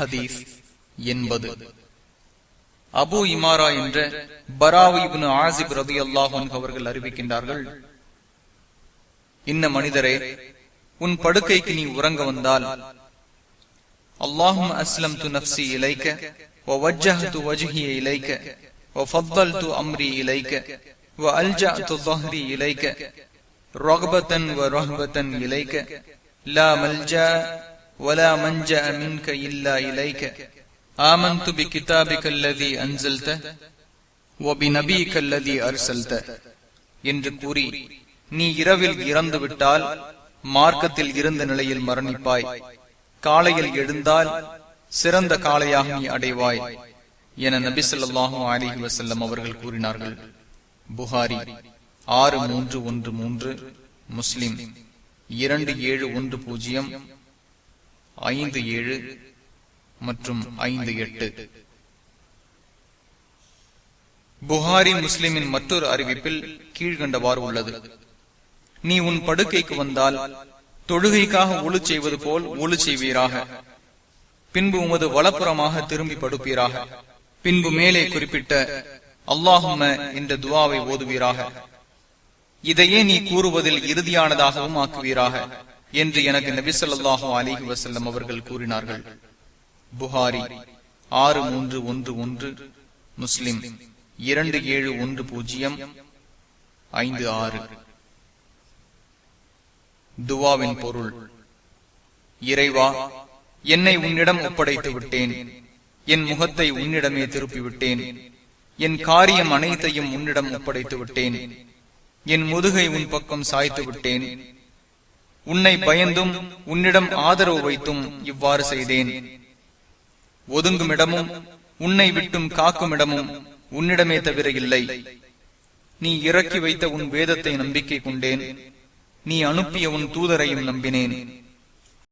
ஹதீஸ் என்பது. அபு இமாரா என்ற பராவிபுன் ஆசிப் ரதி அல்லாஹன் அவர்கள் அறிவிக்கின்றார்கள் இன்ன மனிதரே உன் படுக்கைக்கு நீ உறங்க வந்தால் அல்லாஹும் அஸ்லம் து நப்சி இலைக்க ஓ வஜ்ஜஹ் து வஜ்ஹிய இலைக்க ஓ ஃபத்தல் து அம்ரி இலைக்க ஓ அல்ஜா து ظஹ்ரி இலைக்க ரஹ்பத்தன் வ ரஹ்பத்தன் இலைக்க லா மல்ஜா ولا منجأ منك إلا إليك آمنت بكتابك الذي أنزلته وبنبيك الذي أرسلته என்று கூறி நீ இரவில் இறந்து விட்டால் மார்க்கத்தில் இருந்த நிலையில் மரணிப்பாய் காலையில் எழுந்தால் சிறந்த காலையாக நீ அடைவாய் என நபி சொல்லாஹு அலிஹி வசல்லம் அவர்கள் கூறினார்கள் புகாரி ஆறு மூன்று ஒன்று மூன்று முஸ்லிம் இரண்டு ஏழு ஒன்று பூஜ்ஜியம் ஐந்து ஏழு மற்றும் ஐந்து எட்டு. புகாரி முஸ்லிமின் மற்றொரு அறிவிப்பில் கீழ்கண்டவாறு உள்ளது. நீ உன் படுக்கைக்கு வந்தால் தொழுகைக்காக ஒழு செய்வது போல் ஒழு செய்வீராக. பின்பு உமது வலப்புறமாக திரும்பி படுப்பீராக. பின்பு மேலே குறிப்பிட்ட அல்லாஹும என்ற துவாவை ஓதுவீராக. இதையே நீ கூறுவதில் இறுதியானதாகவும் ஆக்குவீராக. என்று எனக்கு நபிசல்லாஹு அலிஹி வசல்லம் அவர்கள் கூறினார்கள். புகாரி ஆறு மூன்று ஒன்று ஒன்று முஸ்லிம் இரண்டு ஏழு ஒன்று பூஜ்ஜியம் ஐந்து ஆறு. துவாவின் பொருள் இறைவா என்னை உன்னிடம் ஒப்படைத்து விட்டேன். என் முகத்தை உன்னிடமே திருப்பிவிட்டேன். என் காரியம் அனைத்தையும் உன்னிடம் ஒப்படைத்து விட்டேன். என் முதுகை உன் பக்கம் சாய்த்து விட்டேன். உன்னை பயந்தும் உன்னிடம் ஆதரவு வைத்தும் இவ்வாறு செய்தேன். ஒதுங்கும் இடமும் உன்னை விட்டும் காக்கும் இடமும் உன்னிடமே தவிர இல்லை. நீ இறக்கி வைத்த உன் வேதத்தை நம்பிக்கை கொண்டேன். நீ அனுப்பிய உன் தூதரையும் நம்பினேன்.